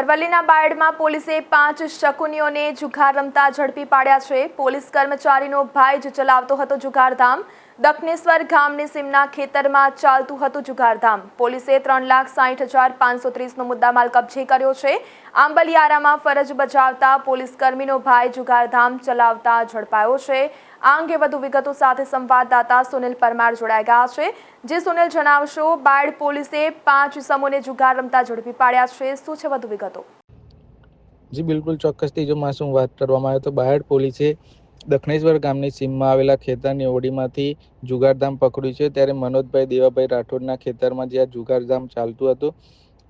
અરવલ્લીના બાયડમાં પોલીસે પાંચ શકુનીઓને જુગાર રમતા ઝડપી પાડ્યા છે. પોલીસ કર્મચારીનો ભાઈ જ ચલાવતો હતો જુગારધામ. દક્ષિણેશ્વર ગામની સીમના ખેતરમાં ચાલતું હતું જુગારધામ. પોલીસે ત્રણ લાખ સાઠ હજાર પાંચસો ત્રીસનો મુદ્દામાલ કબજે કર્યો છે. આંબલિયારામાં ફરજ બજાવતા પોલીસ કર્મીનો ભાઈ જુગારધામ ચલાવતા ઝડપાયો છે. આ અંગે વધુ વિગતો સાથે સંવાદદાતા સુનિલ પરમાર જોડાઈ ગયા છે. જે સુનિલ જણાવશો, બાયડ પોલીસે પાંચ સમૂહને જુગાર રમતા ઝડપી પાડ્યા છે. શું છે વધુ વિગતો? જી, બિલકુલ ચોક્કસથી જો માસુમ વાત કરવામાં આવે તો બાયડ પોલીસે દક્ષિણેશ્વર ગામની સીમમાં આવેલા ખેતરની ઓડીમાંથી જુગારધામ પકડ્યું છે. ત્યારે મનોજભાઈ દેવાભાઈ રાઠોડના ખેતરમાં જ્યાં જુગારધામ ચાલતું હતું,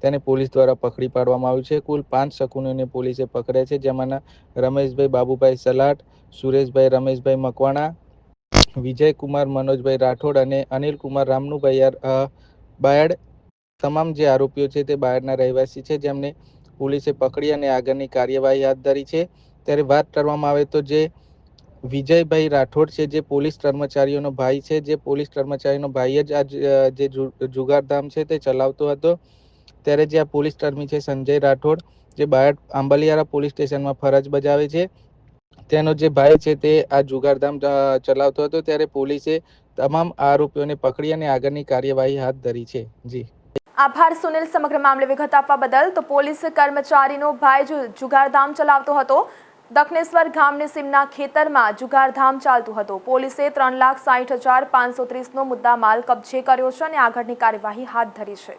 તેને પોલીસ દ્વારા પકડી પાડવામાં આવ્યું છે. કુલ પાંચ શકુનોને પોલીસે પકડ્યા છે. જેમાંના રમેશભાઈ બાબુભાઈ સલાટ સુરેશભાઈ, રમેશભાઈ મકવાણા, વિજયકુમાર, મનોજભાઈ રાઠોડ અને અનિલકુમાર રામનુભાઈ બાયડ. તમામ જે આરોપીઓ છે તે બાયડના રહેવાસી છે જેમને પોલીસે પકડી અને આગળની કાર્યવાહી હાથ ધરી છે. ત્યારે વાત કરવામાં આવે તો જે વિજયભાઈ રાઠોડ છે, જે પોલીસ કર્મચારીઓનો ભાઈ છે, જે પોલીસ કર્મચારીનો ભાઈ જ આ જે, જુગારધામ છે તે ચલાવતો હતો. ત્યારે જે આ પોલીસ કર્મી છે સંજય રાઠોડ, જે બાયડ આંબલિયારા પોલીસ સ્ટેશનમાં ફરજ બજાવે છે. તેનો જે ભાઈ છે તે આ જુગારધામ ચલાવતો હતો ત્યારે પોલીસે તમામ આરોપીઓને પકડી અને આગળની કાર્યવાહી હાથ ધરી છે. જી. આભાર, સુનિલ. સમગ્ર મામલે વિગત આપવા બદલ તો પોલીસ કર્મચારીનો ભાઈ જુગારધામ ચલાવતો હતો. દક્ષિણેશ્વર ગામની સીમના ખેતરમાં જુગારધામ ચાલતું હતું. પોલીસે ત્રણ લાખ સાહીઠ હજાર પાંચસો ત્રીસનો મુદ્દા માલ કબજે કર્યો છે અને આગળની કાર્યવાહી હાથ ધરી છે.